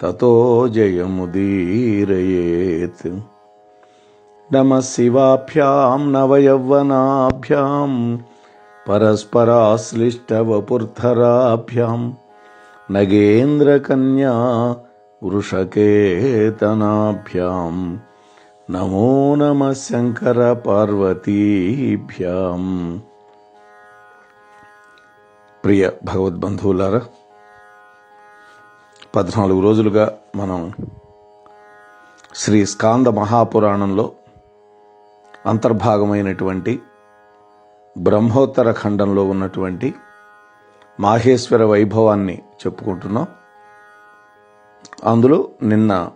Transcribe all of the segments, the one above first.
తతో జయముదీరయేత్ నమ శివాభ్యాం నవయౌవనాభ్యాం పరస్పరాశ్లిష్టవపుర్ధరాభ్యాం నగేంద్రకన్యా వృషకేతనాభ్యాం నమో నమ శంకర పార్వతీభ్యాం ప్రియ భగవద్బంధువులారా పద్నాలుగు రోజులుగా మనం శ్రీ స్కాంద మహాపురాణంలో అంతర్భాగమైనటువంటి బ్రహ్మోత్తర ఖండంలో ఉన్నటువంటి మాహేశ్వర వైభవాన్ని చెప్పుకుంటున్నాం. అందులో నిన్న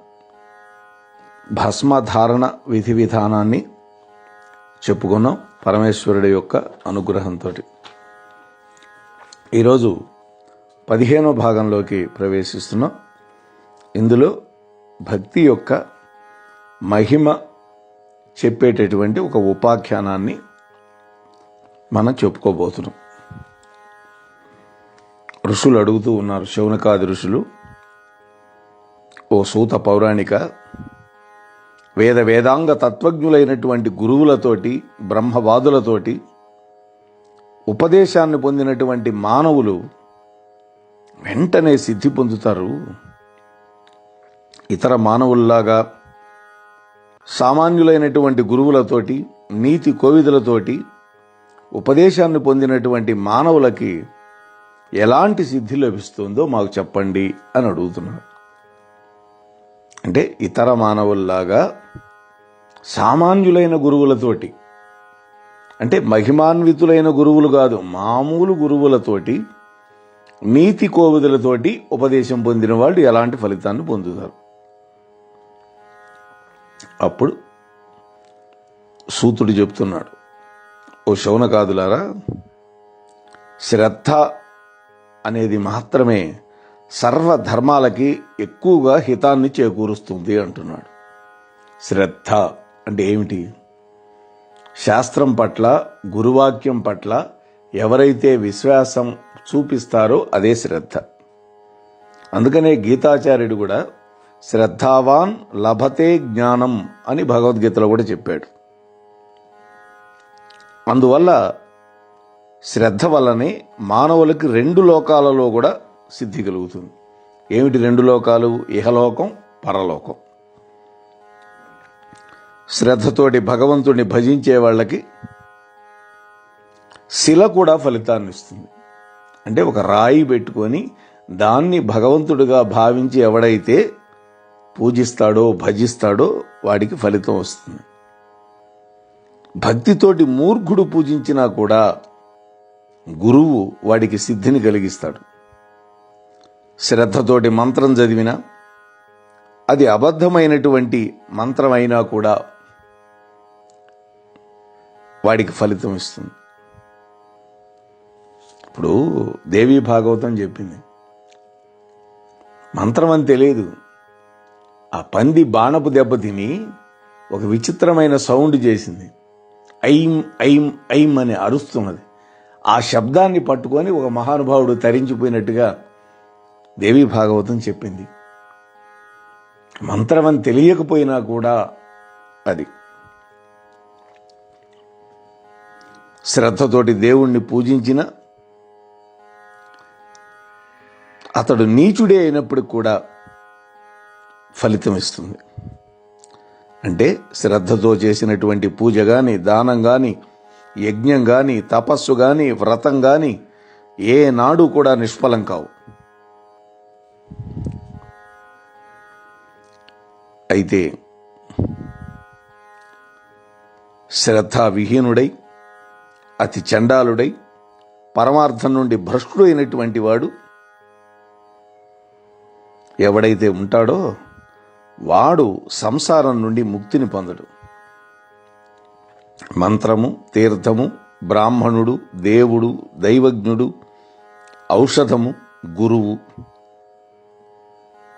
భస్మధారణ విధి విధానాన్ని చెప్పుకున్నాం పరమేశ్వరుడి యొక్క అనుగ్రహంతో ఈరోజు పదిహేనో భాగంలోకి ప్రవేశిస్తున్నాం. ఇందులో భక్తి యొక్క మహిమ చెప్పేటటువంటి ఒక ఉపాఖ్యానాన్ని మనం చెప్పుకోబోతున్నాం. ఋషులు అడుగుతూ ఉన్నారు శౌనకాది ఋషులు ఓ సూత పౌరాణిక వేద వేదాంగ తత్వజ్ఞులైనటువంటి గురువులతోటి బ్రహ్మవాదులతోటి ఉపదేశాన్ని పొందినటువంటి మానవులు వెంటనే సిద్ధి పొందుతారు. ఇతర మానవుల్లాగా సామాన్యులైనటువంటి గురువులతోటి నీతి కోవిదులతోటి ఉపదేశాన్ని పొందినటువంటి మానవులకి ఎలాంటి సిద్ధి లభిస్తుందో మాకు చెప్పండి అని అడుగుతున్నారు అంటే ఇతర మానవుల్లాగా సామాన్యులైన గురువులతోటి అంటే మహిమాన్వితులైన గురువులు కాదు మామూలు గురువులతోటి నీతి కోవిదులతోటి ఉపదేశం పొందిన వాళ్ళు ఎలాంటి ఫలితాన్ని పొందుతారు? అప్పుడు సూతుడు చెప్తున్నాడు ఓ శౌనకాదులారా శ్రద్ధ అనేది మాత్రమే సర్వధర్మాలకి ఎక్కువగా హితాన్ని చేకూరుస్తుంది అంటున్నాడు. శ్రద్ధ అంటే ఏమిటి? శాస్త్రం పట్ల గురువాక్యం పట్ల ఎవరైతే విశ్వాసం చూపిస్తారో అదే శ్రద్ధ. అందుకనే గీతాచార్యుడు కూడా శ్రద్ధావాన్ లభతే జ్ఞానం అని భగవద్గీతలో కూడా చెప్పాడు. అందువల్ల శ్రద్ధ వల్లనే మానవులకి రెండు లోకాలలో కూడా సిద్ధి కలుగుతుంది. ఏమిటి రెండు లోకాలు? ఇహలోకం పరలోకం. శ్రద్ధతోటి భగవంతుడిని భజించే వాళ్ళకి శిల కూడా ఫలితాన్ని ఇస్తుంది. అంటే ఒక రాయి పెట్టుకొని దాన్ని భగవంతుడిగా భావించి ఎవడైతే పూజిస్తాడో భజిస్తాడో వాడికి ఫలితం వస్తుంది. భక్తితోటి మూర్ఖుడు పూజించినా కూడా గురువు వాడికి సిద్ధిని కలిగిస్తాడు. శ్రద్ధతోటి మంత్రం చదివినా అది అబద్ధమైనటువంటి మంత్రం అయినా కూడా వాడికి ఫలితం ఇస్తుంది. ఇప్పుడు దేవీ భాగవతం చెప్పింది. మంత్రం అని తెలియదు. ఆ పంది బాణపు దెబ్బ తిని ఒక విచిత్రమైన సౌండ్ చేసింది. ఐం ఐం ఐం అని అరుస్తున్నది. ఆ శబ్దాన్ని పట్టుకొని ఒక మహానుభావుడు తరించిపోయినట్టుగా దేవి భాగవతం చెప్పింది. మంత్రం అని తెలియకపోయినా కూడా అది. శ్రద్ధతోటి దేవుణ్ణి పూజించిన అతడు నీచుడే అయినప్పటికి కూడా ఫలితం ఇస్తుంది. అంటే శ్రద్ధతో చేసినటువంటి పూజ కానీ దానం కానీ యజ్ఞం కానీ తపస్సు కానీ వ్రతం కానీ ఏ నాడు కూడా నిష్ఫలం కావు. అయితే శ్రద్ధావిహీనుడై అతి చండాలుడై పరమార్థం నుండి భ్రష్టుడైనటువంటి వాడు ఎవడైతే ఉంటాడో వాడు సంసారం నుండి ముక్తిని పొందడు. మంత్రము తీర్థము బ్రాహ్మణుడు దేవుడు దైవజ్ఞుడు ఔషధము గురువు.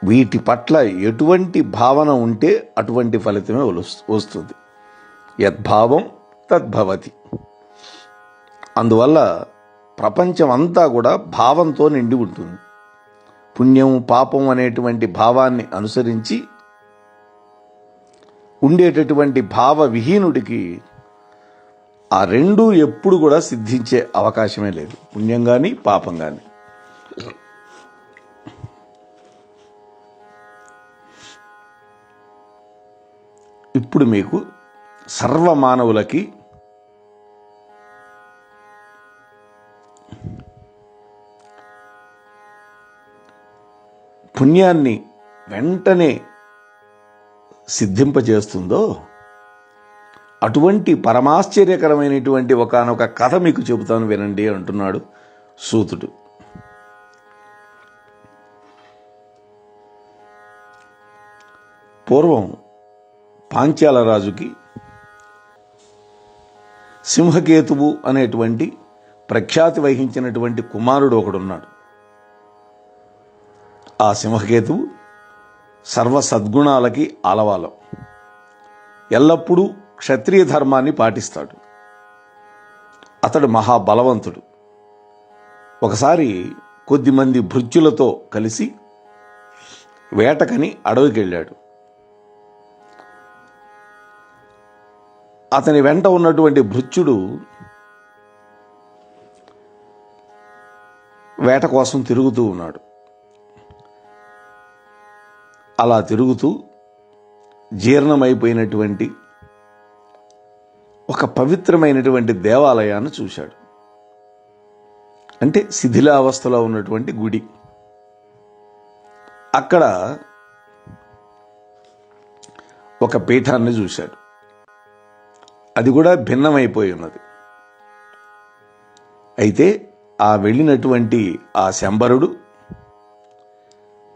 వీటి పట్ల ఎటువంటి భావన ఉంటే అటువంటి ఫలితమే వస్తుంది. యద్భావం తద్భవతి. అందువల్ల ప్రపంచం అంతా కూడా భావంతో నిండి ఉంటుంది. పుణ్యం పాపం అనేటువంటి భావాన్ని అనుసరించి ఉండేటటువంటి భావ విహీనుడికి ఆ రెండు ఎప్పుడు కూడా సిద్ధించే అవకాశమే లేదు. పుణ్యం కానీ పాపం కానీ ఇప్పుడు మీకు సర్వ పుణ్యాన్ని వెంటనే సిద్ధింపజేస్తుందో అటువంటి పరమాశ్చర్యకరమైనటువంటి ఒకనొక కథ మీకు చెబుతాను వినండి అంటున్నాడు సూతుడు. పూర్వం పాంచాల రాజుకి సింహకేతువు అనేటువంటి ప్రఖ్యాతి వహించినటువంటి కుమారుడు ఒకడున్నాడు. ఆ సింహకేతువు సర్వ సద్గుణాలకి అలవాలం ఎల్లప్పుడూ క్షత్రియ ధర్మాన్ని పాటిస్తాడు. అతడు మహాబలవంతుడు. ఒకసారి కొద్దిమంది భృత్యులతో కలిసి వేటకని అడవికి వెళ్ళాడు అతని వెంట ఉన్నటువంటి భృత్యుడు వేట కోసం తిరుగుతూ ఉన్నాడు. అలా తిరుగుతూ జీర్ణమైపోయినటువంటి ఒక పవిత్రమైనటువంటి దేవాలయాన్ని చూశాడు. అంటే శిథిలావస్థలో ఉన్నటువంటి గుడి. అక్కడ ఒక పీఠాన్ని చూశాడు. అది కూడా భిన్నమైపోయి ఉన్నది. అయితే ఆ వెళ్ళినటువంటి ఆ శంబరుడు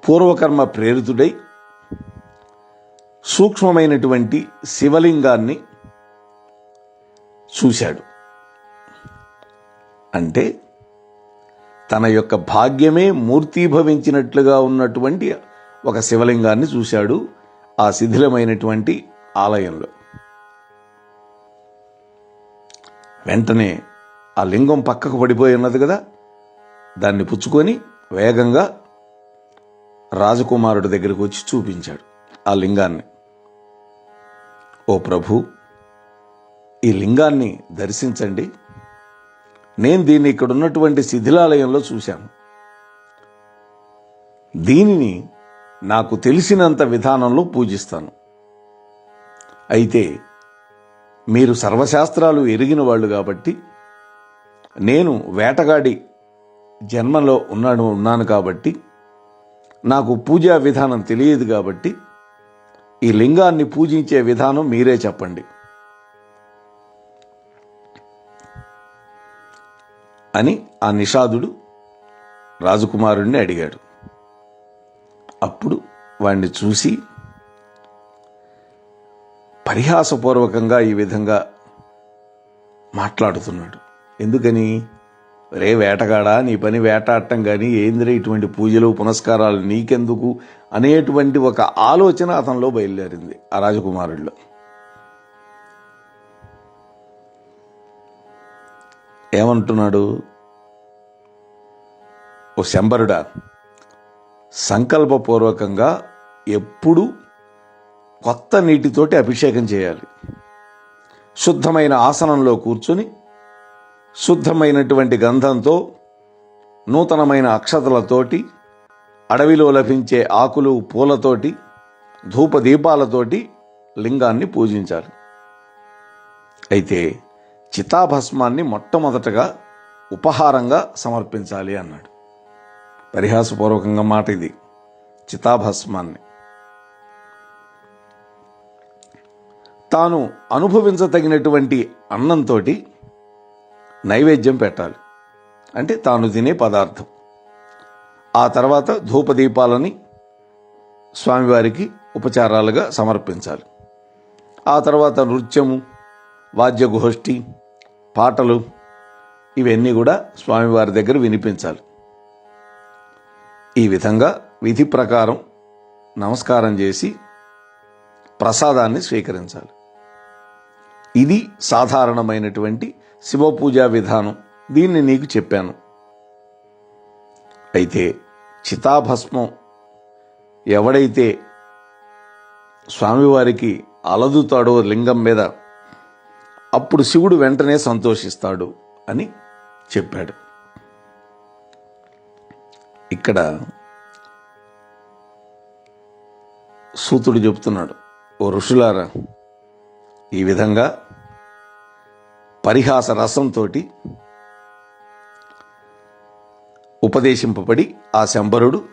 పూర్వకర్మ ప్రేరితుడై సూక్ష్మమైనటువంటి శివలింగాన్ని చూశాడు. అంటే తన యొక్క భాగ్యమే మూర్తీభవించినట్లుగా ఉన్నటువంటి ఒక శివలింగాన్ని చూశాడు ఆ శిథిలమైనటువంటి ఆలయంలో. వెంటనే ఆ లింగం పక్కకు పడిపోయి ఉన్నది కదా దాన్ని పుచ్చుకొని వేగంగా రాజకుమారుడి దగ్గరికి వచ్చి చూపించాడు. ఆ లింగాన్ని. ఓ ప్రభు ఈ లింగాన్ని దర్శించండి. నేను దీన్ని ఇక్కడ ఉన్నటువంటి శిథిలాలయంలో చూశాను. దీనిని నాకు తెలిసినంత విధానంలో పూజిస్తాను. అయితే మీరు సర్వశాస్త్రాలు ఎరిగిన వాళ్ళు కాబట్టి నేను వేటగాడి జన్మలో ఉన్నాను ఉన్నాను కాబట్టి నాకు పూజా విధానం తెలియదు కాబట్టి ఈ లింగాన్ని పూజించే విధానం మీరే చెప్పండి. అని ఆ నిషాదుడు రాజకుమారుణ్ణి అడిగాడు. అప్పుడు వాణ్ణి చూసి పరిహాసపూర్వకంగా ఈ విధంగా మాట్లాడుతున్నాడు. ఎందుకని? రే వేటగాడా నీ పని వేటాడటం కానీ ఏందిరే ఇటువంటి పూజలు పునస్కారాలు నీకెందుకు? అనేటువంటి ఒక ఆలోచన అతనిలో బయలుదేరింది ఆ రాజకుమారుడిలో. ఏమంటున్నాడు? ఓ శంబరుడా సంకల్పపూర్వకంగా ఎప్పుడు కొత్త నీటితోటి అభిషేకం చేయాలి. శుద్ధమైన ఆసనంలో కూర్చుని శుద్ధమైనటువంటి గంధంతో నూతనమైన అక్షతలతోటి అడవిలో లభించే ఆకులు పూలతోటి ధూప దీపాలతోటి లింగాన్ని పూజించాలి అయితే చితాభస్మాన్ని మొట్టమొదటగా ఉపహారంగా సమర్పించాలి అన్నాడు. పరిహాసపూర్వకంగా మాట ఇది చితాభస్మాన్ని. తాను అనుభవించదగినటువంటి అన్నంతో నైవేద్యం పెట్టాలి. అంటే తాను తినే పదార్థం. ఆ తర్వాత ధూపదీపాలని స్వామివారికి ఉపచారాలుగా సమర్పించాలి. ఆ తర్వాత నృత్యము వాద్యగోష్ఠి పాటలు ఇవన్నీ కూడా స్వామివారి దగ్గర వినిపించాలి. ఈ విధంగా విధి ప్రకారం నమస్కారం చేసి ప్రసాదాన్ని స్వీకరించాలి. ఇది సాధారణమైనటువంటి శివ పూజా విధానం. దీన్ని నీకు చెప్పాను. అయితే చితాభస్మం. ఎవడైతే స్వామివారికి అలదుతాడో లింగం మీద అప్పుడు శివుడు వెంటనే సంతోషిస్తాడు అని చెప్పాడు. ఇక్కడ సూతుడు చెప్తున్నాడు ఓ ఋషులారా ఈ విధంగా పరిహాస రసంతో ఉపదేశింపబడి ఆ శంబరుడు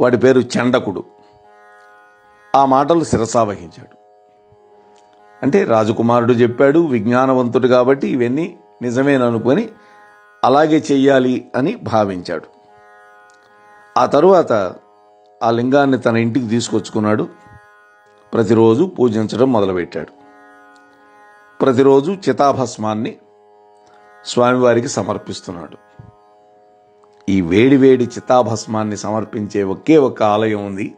వాడి పేరు చండకుడు ఆ మాటలు శిరసావహించాడు అంటే రాజకుమారుడు చెప్పాడు విజ్ఞానవంతుడు కాబట్టి ఇవన్నీ నిజమేననుకొని అలాగే చెయ్యాలి అని భావించాడు. ఆ తరువాత ఆ లింగాన్ని తన ఇంటికి తీసుకొచ్చుకున్నాడు. ప్రతిరోజు పూజించడం మొదలుపెట్టాడు. ప్రతిరోజు చితాభస్మాన్ని స్వామివారికి సమర్పిస్తున్నాడు. ఈ వేడి వేడి చితాభస్మాన్ని సమర్పించే ఒకే ఒక ఆలయం ఉంది.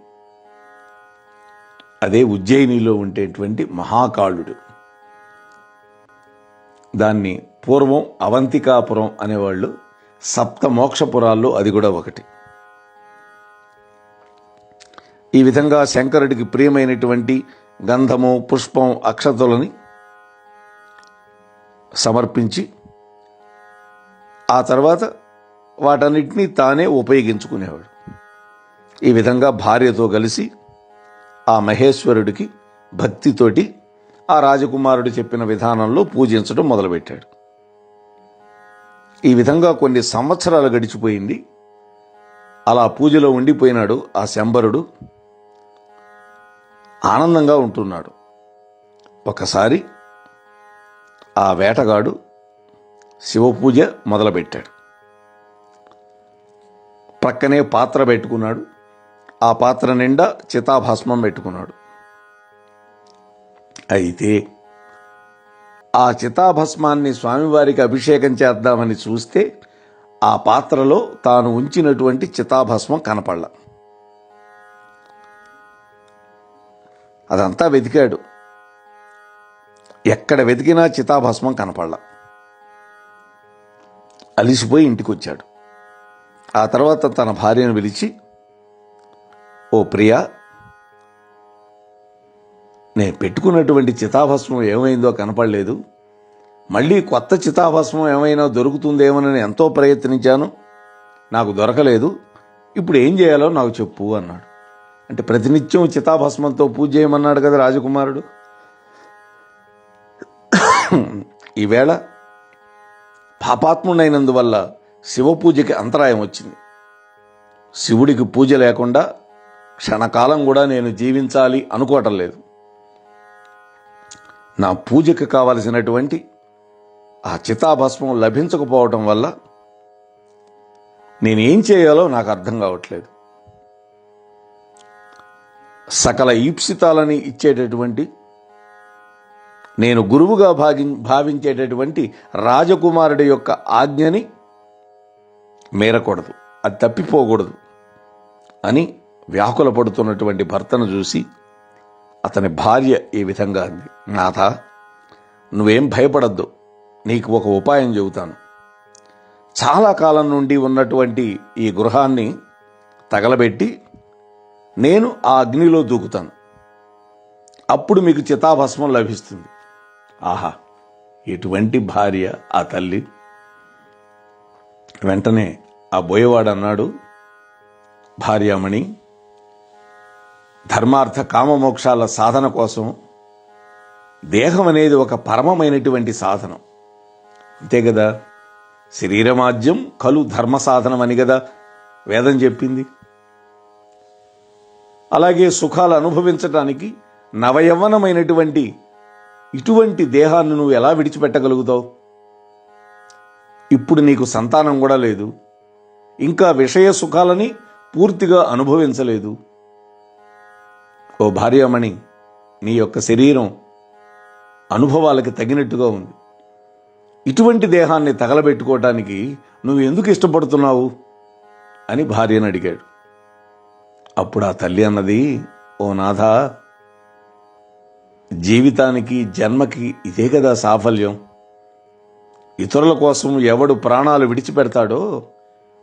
అదే ఉజ్జయినిలో ఉండేటువంటి మహాకాళుడు. దాన్ని పూర్వం అవంతికాపురం అనేవాళ్ళు సప్త మోక్షపురాల్లో అది కూడా ఒకటి. ఈ విధంగా శంకరుడికి ప్రియమైనటువంటి గంధము పుష్పం అక్షతలని సమర్పించి ఆ తర్వాత వాటన్నిటినీ తానే ఉపయోగించుకునేవాడు. ఈ విధంగా భార్యతో కలిసి ఆ మహేశ్వరుడికి భక్తితోటి ఆ రాజకుమారుడు చెప్పిన విధానంలో పూజించడం మొదలుపెట్టాడు. ఈ విధంగా కొన్ని సంవత్సరాలు గడిచిపోయింది. అలా పూజలో ఉండిపోయినాడు ఆ శంబరుడు. ఆనందంగా ఉంటున్నాడు. ఒకసారి ఆ వేటగాడు శివపూజ మొదలుపెట్టాడు. ప్రక్కనే పాత్ర పెట్టుకున్నాడు. ఆ పాత్ర నిండా చితాభస్మం పెట్టుకున్నాడు. అయితే ఆ చితాభస్మాన్ని స్వామివారికి అభిషేకం చేద్దామని చూస్తే ఆ పాత్రలో తాను ఉంచినటువంటి చితాభస్మం కనపడల. అదంతా వెతికాడు. ఎక్కడ వెతికినా చితాభస్మం కనపడల. అలిసిపోయి ఇంటికి వచ్చాడు ఆ తర్వాత తన భార్యను పిలిచి ఓ ప్రియా నేను పెట్టుకున్నటువంటి చితాభస్మం ఏమైందో కనపడలేదు. మళ్ళీ కొత్త చితాభస్మం ఏమైనా దొరుకుతుందేమోనని ఎంతో ప్రయత్నించాను. నాకు దొరకలేదు. ఇప్పుడు ఏం చేయాలో నాకు చెప్పు అన్నాడు. అంటే ప్రతినిత్యం చితాభస్మంతో పూజ చేయమన్నాడు కదా రాజకుమారుడు. ఈవేళ పాపాత్ముడైనందువల్ల శివ పూజకి అంతరాయం వచ్చింది. శివుడికి పూజ లేకుండా క్షణకాలం కూడా నేను జీవించాలి అనుకోవటం లేదు. నా పూజకి కావలసినటువంటి ఆ చితాభస్మం లభించకపోవటం వల్ల నేనేం చేయాలో నాకు అర్థం కావట్లేదు. సకల ఈప్సితాలని ఇచ్చేటటువంటి నేను గురువుగా భాగి భావించేటటువంటి రాజకుమారుడి యొక్క ఆజ్ఞని మేరకూడదు. అది తప్పిపోకూడదు. అని వ్యాకుల పడుతున్నటువంటి భర్తను చూసి అతని భార్య ఈ విధంగా అంది నాథ నువ్వేం భయపడద్దు. నీకు ఒక ఉపాయం చెబుతాను. చాలా కాలం నుండి ఉన్నటువంటి ఈ గృహాన్ని తగలబెట్టి నేను ఆ అగ్నిలో దూకుతాను. అప్పుడు మీకు చితాభస్మం లభిస్తుంది. ఆహా ఎటువంటి భార్య ఆ తల్లి? వెంటనే ఆ బోయవాడు అన్నాడు భార్యామణి ధర్మార్థ కామమోక్షాల సాధన కోసం దేహం అనేది ఒక పరమమైనటువంటి సాధనం. అంతే కదా శరీరమాజ్యం కలు ధర్మ సాధనం అని కదా వేదం చెప్పింది. అలాగే సుఖాలు అనుభవించటానికి నవయవ్వనమైనటువంటి ఇటువంటి దేహాన్ని నువ్వు ఎలా విడిచిపెట్టగలుగుతావు? ఇప్పుడు నీకు సంతానం కూడా లేదు. ఇంకా విషయ సుఖాలని పూర్తిగా అనుభవించలేదు. ఓ భార్యామణి నీ యొక్క శరీరం అనుభవాలకి తగినట్టుగా ఉంది. ఇటువంటి దేహాన్ని తగలబెట్టుకోవటానికి నువ్వు ఎందుకు ఇష్టపడుతున్నావు? అని భార్యను అడిగాడు. అప్పుడు ఆ తల్లి అన్నది ఓ నాథ జీవితానికి జన్మకి ఇదే కదా సాఫల్యం. ఇతరుల కోసం ఎవడు ప్రాణాలు విడిచిపెడతాడో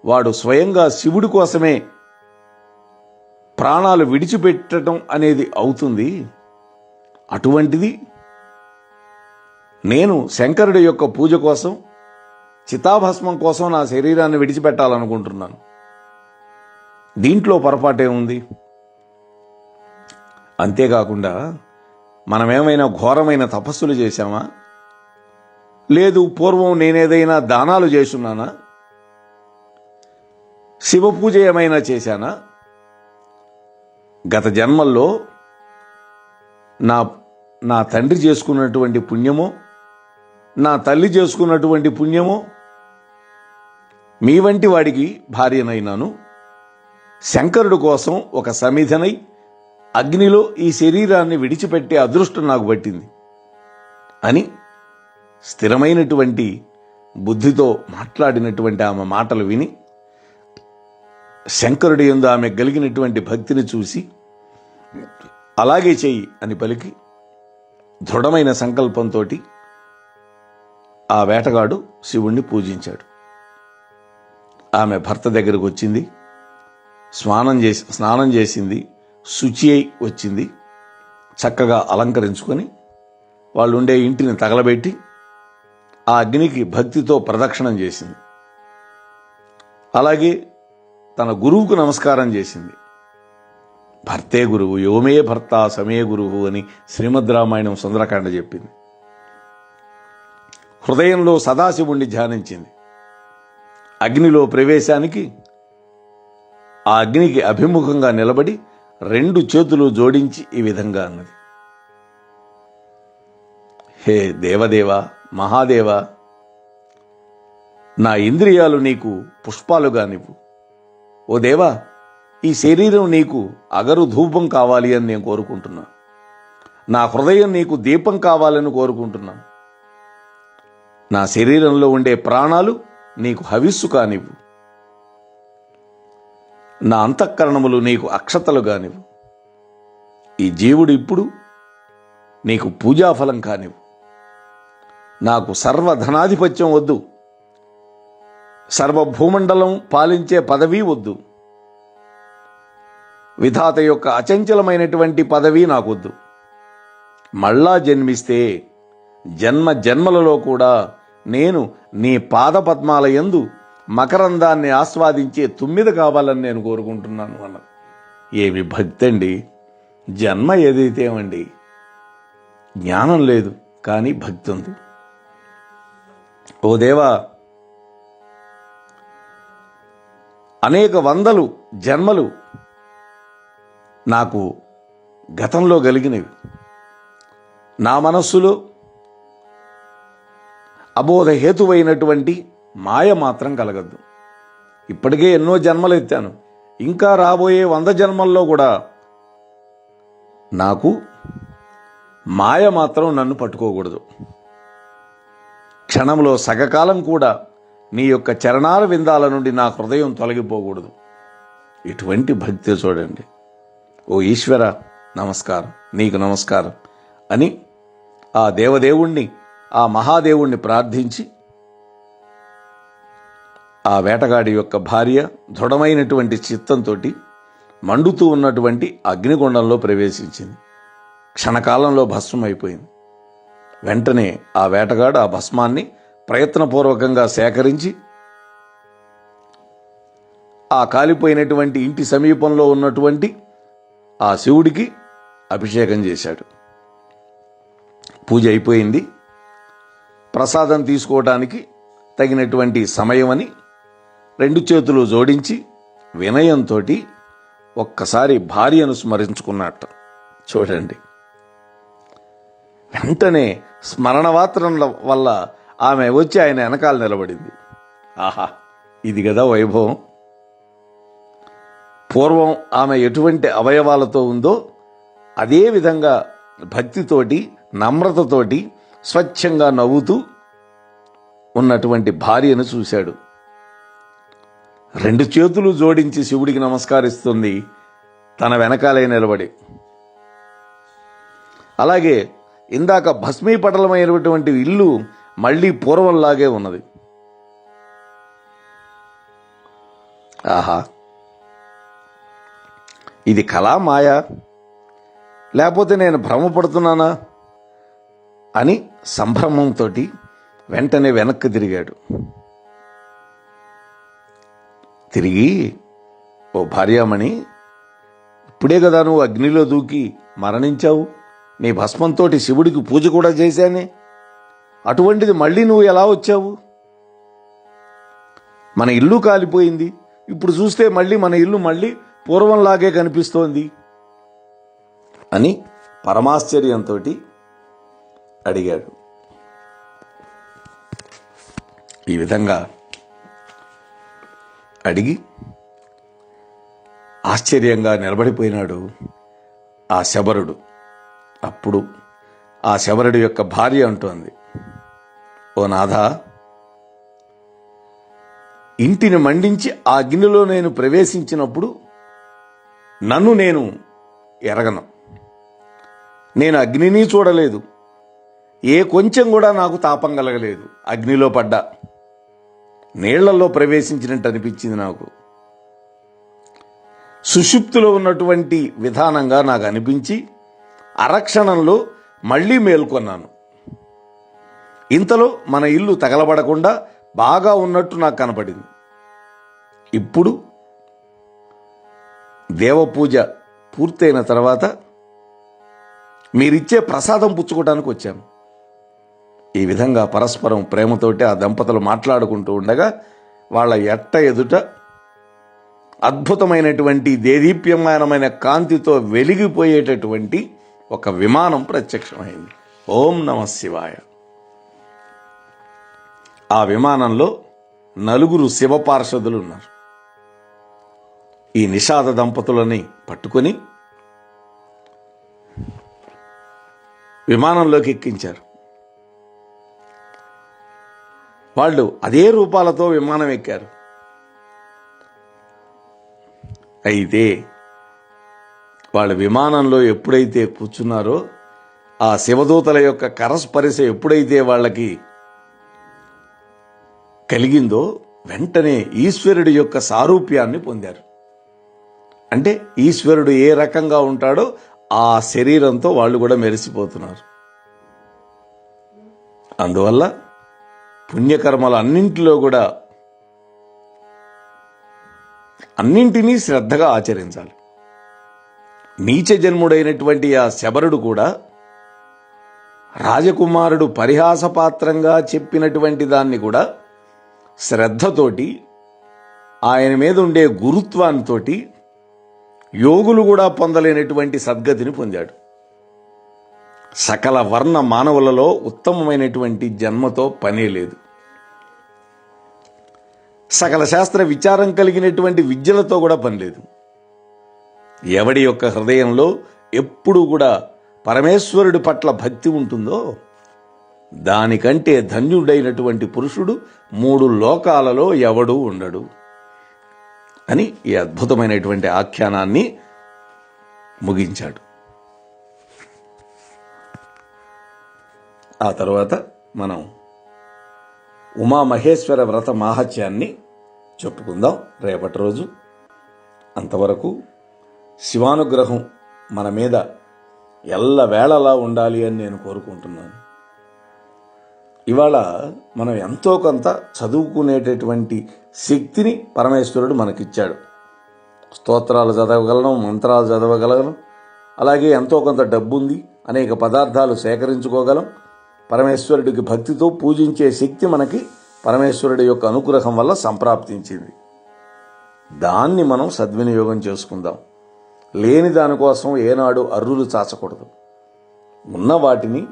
వాడు స్వయంగా శివుడి కోసమే ప్రాణాలు విడిచిపెట్టడం అనేది అవుతుంది. అటువంటిది నేను శంకరుడి యొక్క పూజ కోసం చితాభస్మం కోసం నా శరీరాన్ని విడిచిపెట్టాలనుకుంటున్నాను. దీంట్లో పొరపాటే ఉంది. అంతేకాకుండా మనమేమైనా ఘోరమైన తపస్సులు చేశామా? లేదు పూర్వం నేనేదైనా దానాలు చేసున్నానా శివ పూజ ఏమైనా చేశానా? గత జన్మల్లో నా నా తండ్రి చేసుకున్నటువంటి పుణ్యమో నా తల్లి చేసుకున్నటువంటి పుణ్యమో మీ వంటి వాడికి భార్యనైనాను. శంకరుడు కోసం ఒక సమిధనై అగ్నిలో ఈ శరీరాన్ని విడిచిపెట్టే అదృష్టం నాకు పట్టింది అని స్థిరమైనటువంటి బుద్ధితో మాట్లాడినటువంటి ఆమె మాటలు విని శంకరుడి ఎందు ఆమె కలిగినటువంటి భక్తిని చూసి అలాగే చెయ్యి అని పలికి దృఢమైన సంకల్పంతో ఆ వేటగాడు శివుణ్ణి పూజించాడు. ఆమె భర్త దగ్గరకు వచ్చింది స్నానం చేసి స్నానం చేసింది శుచి అయి వచ్చింది చక్కగా అలంకరించుకొని వాళ్ళు ఉండే ఇంటిని తగలబెట్టి ఆ అగ్నికి భక్తితో ప్రదక్షిణం చేసింది. అలాగే తన గురువుకు నమస్కారం చేసింది. భర్తే గురువు యోమే భర్త సమే గురువు అని శ్రీమద్ రామాయణం సుందరకాండ చెప్పింది. హృదయంలో సదాశివుణ్ణి ధ్యానించింది. అగ్నిలో ప్రవేశానికి ఆ అగ్నికి అభిముఖంగా నిలబడి రెండు చేతులు జోడించి ఈ విధంగా అన్నది. హే దేవదేవ మహాదేవ నా ఇంద్రియాలు నీకు పుష్పాలుగా నీవు ఓ దేవా ఈ శరీరం నీకు అగరు ధూపం కావాలి అని నేను కోరుకుంటున్నా. నా హృదయం నీకు దీపం కావాలని కోరుకుంటున్నాను నా శరీరంలో ఉండే ప్రాణాలు నీకు హవిస్సు కానివ్వు. నా అంతఃకరణములు నీకు అక్షతలు కానివ్వు. ఈ జీవుడు ఇప్పుడు నీకు పూజాఫలం కానివ్వు. నాకు సర్వధనాధిపత్యం వద్దు. సర్వభూమండలం పాలించే పదవీ వద్దు. విధాత యొక్క అచంచలమైనటువంటి పదవి నాకొద్దు. మళ్ళా జన్మిస్తే జన్మ జన్మలలో కూడా నేను నీ పాదపద్మాల యందు మకరందాన్ని ఆస్వాదించే తుమ్మిద కావాలని నేను కోరుకుంటున్నాను అన్నది ఏమి భక్తి అండి? జన్మ ఏదైతే అండి? జ్ఞానం లేదు కానీ భక్తి ఉంది. ఓ దేవా అనేక వందలు జన్మలు నాకు గతంలో కలిగినవి. నా మనస్సులో అబోధ హేతువైనటువంటి మాయ మాత్రం కలగద్దు. ఇప్పటికే ఎన్నో జన్మలు ఎత్తాను. ఇంకా రాబోయే వంద జన్మల్లో కూడా నాకు మాయ మాత్రం నన్ను పట్టుకోకూడదు. క్షణంలో సగకాలం కూడా నీ యొక్క చరణాల విందాల నుండి నా హృదయం తొలగిపోకూడదు. ఇటువంటి భక్తి చూడండి. ఓ ఈశ్వర నమస్కారం. నీకు నమస్కారం అని ఆ దేవదేవుణ్ణి ఆ మహాదేవుణ్ణి ప్రార్థించి ఆ వేటగాడి యొక్క భార్య దృఢమైనటువంటి చిత్తంతో మండుతూ ఉన్నటువంటి అగ్నిగుండంలో ప్రవేశించింది. క్షణకాలంలో భస్మం అయిపోయింది వెంటనే ఆ వేటగాడు ఆ భస్మాన్ని ప్రయత్నపూర్వకంగా సేకరించి ఆ కాలిపోయినటువంటి ఇంటి సమీపంలో ఉన్నటువంటి ఆ శివుడికి అభిషేకం చేశాడు. పూజ అయిపోయింది. ప్రసాదం తీసుకోవటానికి తగినటువంటి సమయం అని రెండు చేతులు జోడించి వినయంతో ఒక్కసారి భార్యను స్మరించుకున్నట్టు. చూడండి. వెంటనే స్మరణవాత్రంల వల్ల ఆమె వచ్చి ఆయన వెనకాల నిలబడింది. ఆహా ఇది కదా వైభవం. పూర్వం ఆమె ఎటువంటి అవయవాలతో ఉందో అదే విధంగా భక్తితోటి నమ్రతతోటి స్వచ్ఛంగా నవ్వుతూ ఉన్నటువంటి భార్యను చూశాడు. రెండు చేతులు జోడించి శివుడికి నమస్కరిస్తుంది తన వెనకాలే నిలబడి. అలాగే ఇందాక భస్మీపటలమైనటువంటి ఇల్లు మళ్ళీ పూర్వంలాగే ఉన్నది. ఆహా. ఇది కళా మాయా. లేకపోతే నేను భ్రమపడుతున్నానా? అని సంభ్రమంతో వెంటనే వెనక్కి తిరిగాడు. తిరిగి ఓ భార్యామణి ఇప్పుడే కదా నువ్వు అగ్నిలో దూకి మరణించావు? నీ భస్మంతోటి శివుడికి పూజ కూడా చేశానే. అటువంటిది మళ్ళీ నువ్వు ఎలా వచ్చావు? మన ఇల్లు కాలిపోయింది. ఇప్పుడు చూస్తే మళ్ళీ మన ఇల్లు మళ్ళీ పూర్వంలాగే కనిపిస్తోంది అని పరమాశ్చర్యంతో అడిగాడు. ఈ విధంగా అడిగి ఆశ్చర్యంగా నిలబడిపోయినాడు ఆ శబరుడు. అప్పుడు ఆ శబరుడి యొక్క భార్య అంటోంది ఓ నాథ ఇంటిని మండించి ఆ అగ్నిలో నేను ప్రవేశించినప్పుడు నన్ను నేను ఎరగను. నేను అగ్నిని చూడలేదు. ఏ కొంచెం కూడా నాకు తాపం కలగలేదు. అగ్నిలో పడ్డా నీళ్ళలో ప్రవేశించినట్టు అనిపించింది నాకు. సుషుప్తిలో ఉన్నటువంటి విధానంగా నాకు అనిపించి అరక్షణంలో మళ్ళీ మేల్కొన్నాను. ఇంతలో మన ఇల్లు తగలబడకుండా బాగా ఉన్నట్టు నాకు కనపడింది. ఇప్పుడు దేవపూజ పూర్తయిన తర్వాత మీరిచ్చే ప్రసాదం పుచ్చుకోవడానికి వచ్చాను. ఈ విధంగా పరస్పరం ప్రేమతోటి ఆ దంపతులు మాట్లాడుకుంటూ ఉండగా వాళ్ళ ఎట్ట ఎదుట అద్భుతమైనటువంటి దేదీప్యమానమైన కాంతితో వెలిగిపోయేటటువంటి ఒక విమానం ప్రత్యక్షమైంది. ఓం నమ శివాయ. ఆ విమానంలో నలుగురు శివపార్షదులు ఉన్నారు. ఈ నిషాద దంపతులని పట్టుకొని విమానంలోకి ఎక్కించారు. వాళ్ళు అదే రూపాలతో విమానం ఎక్కారు. అయితే వాళ్ళ విమానంలో ఎప్పుడైతే కూర్చున్నారో ఆ శివదూతల యొక్క కరస్పరిశ ఎప్పుడైతే వాళ్ళకి కలిగిందో వెంటనే ఈశ్వరుడి యొక్క సారూప్యాన్ని పొందారు. అంటే ఈశ్వరుడు ఏ రకంగా ఉంటాడో ఆ శరీరంతో వాళ్ళు కూడా మెరిసిపోతున్నారు. అందువల్ల పుణ్యకర్మలు అన్నింటిలో కూడా అన్నింటినీ శ్రద్ధగా ఆచరించాలి. నీచ జన్ముడైనటువంటి ఆ శబరుడు కూడా రాజకుమారుడు పరిహాసపాత్రంగా చెప్పినటువంటి దాన్ని కూడా శ్రద్ధతోటి ఆయన మీద ఉండే గురుత్వంతో యోగులు కూడా పొందలేనటువంటి సద్గతిని పొందాడు. సకల వర్ణ మానవులలో ఉత్తమమైనటువంటి జన్మతో పనే లేదు. సకల శాస్త్ర విచారం కలిగినటువంటి విద్యలతో కూడా పని లేదు. ఎవడి యొక్క హృదయంలో ఎప్పుడు కూడా పరమేశ్వరుడి పట్ల భక్తి ఉంటుందో దానికంటే ధన్యుడైనటువంటి పురుషుడు మూడు లోకాలలో ఎవడూ ఉండడు. అని ఈ అద్భుతమైనటువంటి ఆఖ్యానాన్ని ముగించాడు. ఆ తర్వాత మనం ఉమామహేశ్వర వ్రత మాహత్యాన్ని చెప్పుకుందాం. రేపటి రోజు అంతవరకు శివానుగ్రహం మన మీద ఎల్లవేళలా ఉండాలి అని నేను కోరుకుంటున్నాను. ఇవాళ మనం ఎంతో కొంత చదువుకునేటటువంటి శక్తిని పరమేశ్వరుడు మనకిచ్చాడు. స్తోత్రాలు చదవగలను మంత్రాలు చదవగలను అలాగే ఎంతో కొంత డబ్బు ఉంది అనేక పదార్థాలు సేకరించుకోగలం. పరమేశ్వరుడికి భక్తితో పూజించే శక్తి మనకి పరమేశ్వరుడి యొక్క అనుగ్రహం వల్ల సంప్రాప్తించింది. దాన్ని మనం సద్వినియోగం చేసుకుందాం. లేని దానికోసం ఏనాడు అర్రులు చాచకూడదు. ఉన్న వాటిని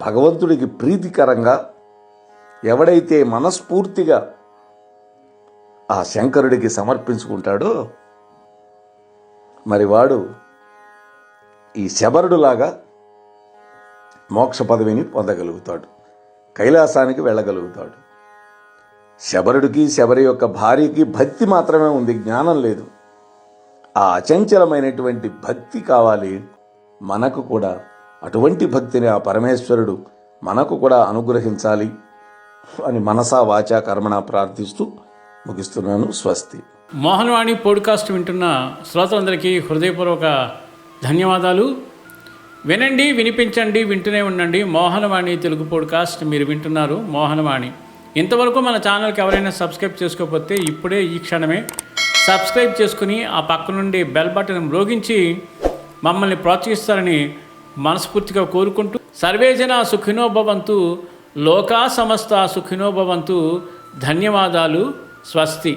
భగవంతుడికి ప్రీతికరంగా ఎవడైతే మనస్ఫూర్తిగా ఆ శంకరుడికి సమర్పించుకుంటాడో మరి వాడు ఈ శబరుడులాగా మోక్ష పదవిని పొందగలుగుతాడు కైలాసానికి వెళ్ళగలుగుతాడు. శబరుడికి శబరి యొక్క భార్యకి భక్తి మాత్రమే ఉంది జ్ఞానం లేదు. ఆ అచంచలమైనటువంటి భక్తి కావాలి. మనకు కూడా అటువంటి భక్తిని ఆ పరమేశ్వరుడు మనకు కూడా అనుగ్రహించాలి అని మనసా వాచా కర్మణ ప్రార్థిస్తూ ముగిస్తున్నాను. స్వస్తి. మోహనవాణి పోడ్కాస్ట్ వింటున్న శ్రోతలందరికీ హృదయపూర్వక ధన్యవాదాలు. వినండి వినిపించండి వింటూనే ఉండండి. మోహనవాణి తెలుగు పోడ్కాస్ట్ మీరు వింటున్నారు. మోహనవాణి. ఇంతవరకు మన ఛానల్కి ఎవరైనా సబ్స్క్రైబ్ చేసుకోకపోతే ఇప్పుడే ఈ క్షణమే సబ్స్క్రైబ్ చేసుకుని ఆ పక్క నుండి బెల్ బటన్ మ్రోగించి మమ్మల్ని ప్రోత్సహిస్తారని మనస్ఫూర్తిగా కోరుకుంటూ సర్వేజన సుఖినోభవంతు లోకా సమస్త సుఖినోభవంతు ధన్యవాదాలు స్వస్తి.